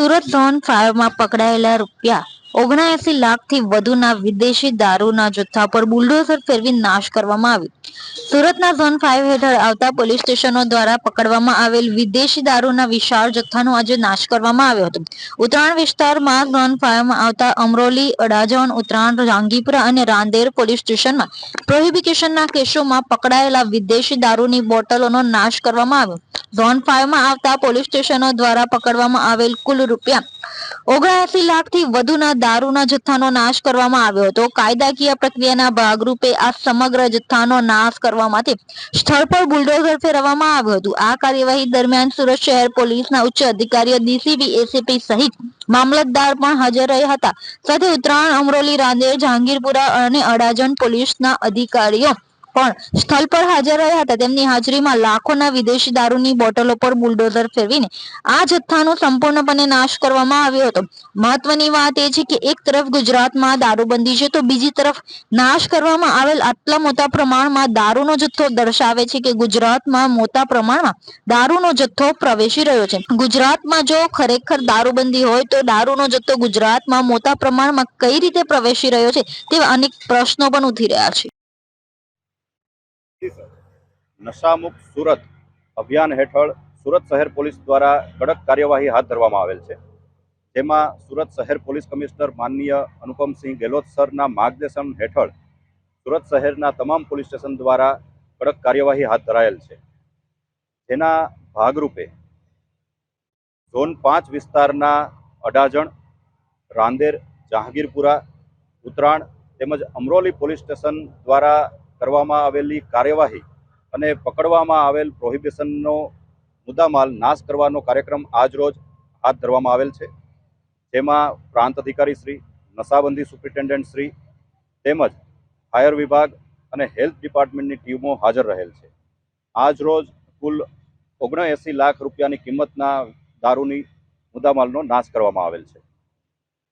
Surat zone ફાયરમાં પકડાયેલા રૂપિયા ઓગણએસી લાખથી વધુના વિદેશી દારૂના જથ્થા પર બુલડોઝર ફેરવી નાશ કરવામાં આવ્યો. સુરતના ઝોન ફાઇવ હેઠળ આવતા પોલીસ સ્ટેશનો દ્વારા પકડવામાં આવેલ વિદેશી દારૂના વિશાળ જથ્થાનો આજે નાશ કરવામાં આવ્યો હતો. ઉત્તરાયણ વિસ્તારમાં ઝોન ફાઇવમાં આવતા અમરોલી, અડાજણ, ઉત્તરાયણ જાંગીપુરા અને રાંદેર પોલીસ સ્ટેશનમાં પ્રોહિબિકેશનના કેસોમાં પકડાયેલા વિદેશી દારૂની બોટલોનો નાશ કરવામાં આવ્યો. ઝોન ફાઈવમાં આવતા પોલીસ સ્ટેશનો દ્વારા પકડવામાં આવેલ કુલ રૂપિયા ઓગણએસી લાખથી વધુના દારૂના જથ્થાનો નાશ કરવામાં આવ્યો હતો. કાયદાકીય પ્રક્રિયાના ભાગરૂપે આ સમગ્ર જથ્થાનો નાશ કરવા માટે સ્થળ પર બુલડોઝર ફેરવવામાં આવ્યું હતું. આ કાર્યવાહી દરમિયાન સુરત શહેર પોલીસના ઉચ્ચ અધિકારીઓ ડીસીપી એસીપી સહિત મામલતદાર પણ હાજર રહ્યા હતા. સાથે ઉત્તરાયણ, અમરોલી, રાંદેર, જહાંગીરપુરા અને અડાજણ પોલીસના અધિકારીઓ પણ સ્થળ પર હાજર રહ્યા હતા. તેમની હાજરીમાં લાખોના વિદેશી દારૂની બોટલો પર બુલડોઝર ફેરવીને આ જથ્થાનો સંપૂર્ણપણે નાશ કરવામાં આવ્યો હતો. મહત્વની વાત એ છે કે એક તરફ ગુજરાતમાં દારૂબંધી છે, તો બીજી તરફ નાશ કરવામાં આવેલ આટલા મોટા પ્રમાણમાં દારૂનો જથ્થો દર્શાવે છે કે ગુજરાતમાં મોટા પ્રમાણમાં દારૂનો જથ્થો પ્રવેશી રહ્યો છે. ગુજરાતમાં જો ખરેખર દારૂબંધી હોય, તો દારૂનો જથ્થો ગુજરાતમાં મોટા પ્રમાણમાં કઈ રીતે પ્રવેશી રહ્યો છે, તેવા અનેક પ્રશ્નો પણ ઉઠી રહ્યા છે. નશામુક્ત સુરત અભિયાન હેઠળ સુરત શહેર પોલીસ દ્વારા કડક કાર્યવાહી હાથ ધરવામાં આવેલ છે. જેમાં સુરત શહેર પોલીસ કમિશનર માનનીય અનુપમસિંહ ગેહલોત સરના માર્ગદર્શન હેઠળ સુરત શહેરના તમામ પોલીસ સ્ટેશન દ્વારા કડક કાર્યવાહી હાથ ધરાયેલ છે. જેના ભાગરૂપે ઝોન પાંચ વિસ્તારના અડાજણ, રાંદેર, જહાંગીરપુરા, ઉત્તરાયણ તેમજ અમરોલી પોલીસ સ્ટેશન દ્વારા કરવામાં આવેલી કાર્યવાહી અને પકડવામાં આવેલ પ્રોહિબિશનનો મુદ્દામાલ નાશ કરવાનો કાર્યક્રમ આજરોજ હાથ ધરવામાં આવેલ છે. જેમાં પ્રાંત અધિકારી શ્રી, નશાબંધી સુપ્રિન્ટેન્ડન્ટ શ્રી તેમજ ફાયર વિભાગ અને હેલ્થ ડિપાર્ટમેન્ટની ટીમો હાજર રહેલ છે. આજરોજ કુલ ઓગણએંસી લાખ રૂપિયાની કિંમતના દારૂની મુદ્દામાલનો નાશ કરવામાં આવેલ છે.